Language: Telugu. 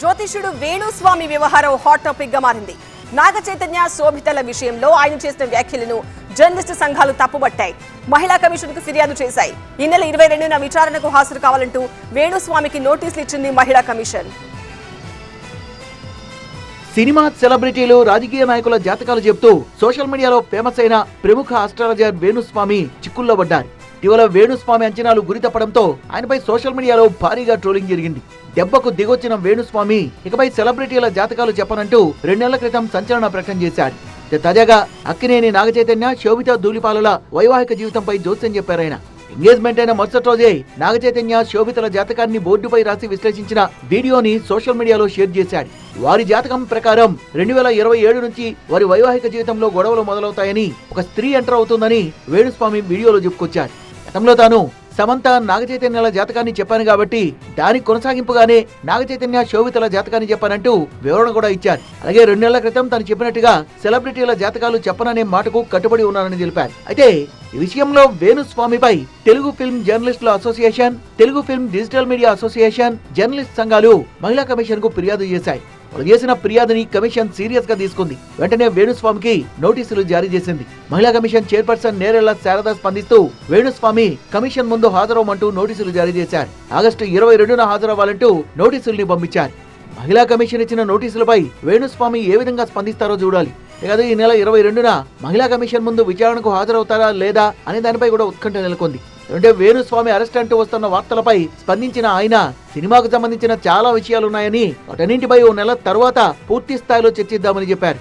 జ్యోతిష్యుడు వేణుస్వామి వ్యవహారం హాట్ టాపిక్గా మారింది. నాగ చైతన్య శోభితల విషయంలో ఆయన చేసిన వ్యాఖ్యలను జర్నలిస్టు సంఘాలు తప్పుబట్టాయి. మహిళా కమిషన్కు ఫిర్యాదు చేశాయి. ఈ నెల ఇరవై రెండున విచారణకు హాజరు కావాలంటూ వేణుస్వామికి నోటీసులు ఇచ్చింది మహిళా కమిషన్. సినిమా సెలబ్రిటీలు రాజకీయ నాయకుల జాతకాలు చెప్తూ సోషల్ మీడియాలో ఫేమస్ అయిన ప్రముఖ ఆస్ట్రాలజర్ వేణుస్వామి చిక్కుల్లో పడ్డారు. ఇటీవల వేణుస్వామి అంచనాలు గురి తప్పడంతో ఆయనపై సోషల్ మీడియాలో భారీగా ట్రోలింగ్ జరిగింది. దెబ్బకు దిగొచ్చిన వేణుస్వామి ఇకపై సెలబ్రిటీల జాతకాలు చెప్పనంటూ రెండు నెలల క్రితం సంచలన ప్రకటన చేశాడు. తాజాగా అక్కినేని నాగచైతన్య శోభిత ధూళిపాలల వైవాహిక జీవితంపై జోస్యం చెప్పారాయన ఎంగేజ్మెంట్ అయిన మరుసటి రోజే నాగచైతన్య శోభితల జాతకాన్ని బోర్డుపై రాసి విశ్లేషించిన వీడియోని సోషల్ మీడియాలో షేర్ చేశాడు. వారి జాతకం ప్రకారం రెండు వేల ఇరవై ఏడు నుంచి వారి వైవాహిక జీవితంలో గొడవలు మొదలవుతాయని ఒక స్త్రీ ఎంటర్ అవుతుందని వేణుస్వామి వీడియోలో చెప్పుకొచ్చాడు గతంలో తాను సమంత నాగచైతన్యాల జాతకాన్ని చెప్పాను కాబట్టి దాని కొనసాగింపుగానే నాగచైతన్య శోభితల జాతకాన్ని చెప్పానంటూ వివరణ కూడా ఇచ్చారు. అలాగే రెండు నెలల క్రితం తను చెప్పినట్టుగా సెలబ్రిటీల జాతకాలు చెప్పననే మాటకు కట్టుబడి ఉన్నానని తెలిపారు. అయితే ఈ విషయంలో వేణుస్వామిపై తెలుగు ఫిల్మ్ జర్నలిస్టుల association Telugu film digital media association journalist సంఘాలు మహిళా కమిషన్కు ఫిర్యాదు చేశాయి. వాళ్ళు చేసిన ఫిర్యాదుని కమిషన్ సీరియస్గా తీసుకుంది. వెంటనే వేణుస్వామికి నోటీసులు జారీ చేసింది. మహిళా కమిషన్ చైర్పర్సన్ నేరెళ్ళ శారద స్పందిస్తూ వేణుస్వామి కమిషన్ ముందు హాజరవమంటూ నోటీసులు జారీ చేశారు. ఆగస్టు ఇరవై రెండున హాజరవ్వాలంటూ నోటీసుల్ని పంపించారు. మహిళా కమిషన్ ఇచ్చిన నోటీసులపై వేణుస్వామి ఏ విధంగా స్పందిస్తారో చూడాలి. ఇక ఈ నెల ఇరవై రెండున మహిళా కమిషన్ ముందు విచారణకు హాజరవుతారా లేదా అనే దానిపై కూడా ఉత్కంఠ నెలకొంది. అంటే వేణుస్వామి అరెస్ట్ అంటూ వస్తున్న వార్తలపై స్పందించిన ఆయన సినిమాకు సంబంధించిన చాలా విషయాలున్నాయని వాటన్నింటిపై ఓ నెల తర్వాత పూర్తి స్థాయిలో చర్చిద్దామని చెప్పారు.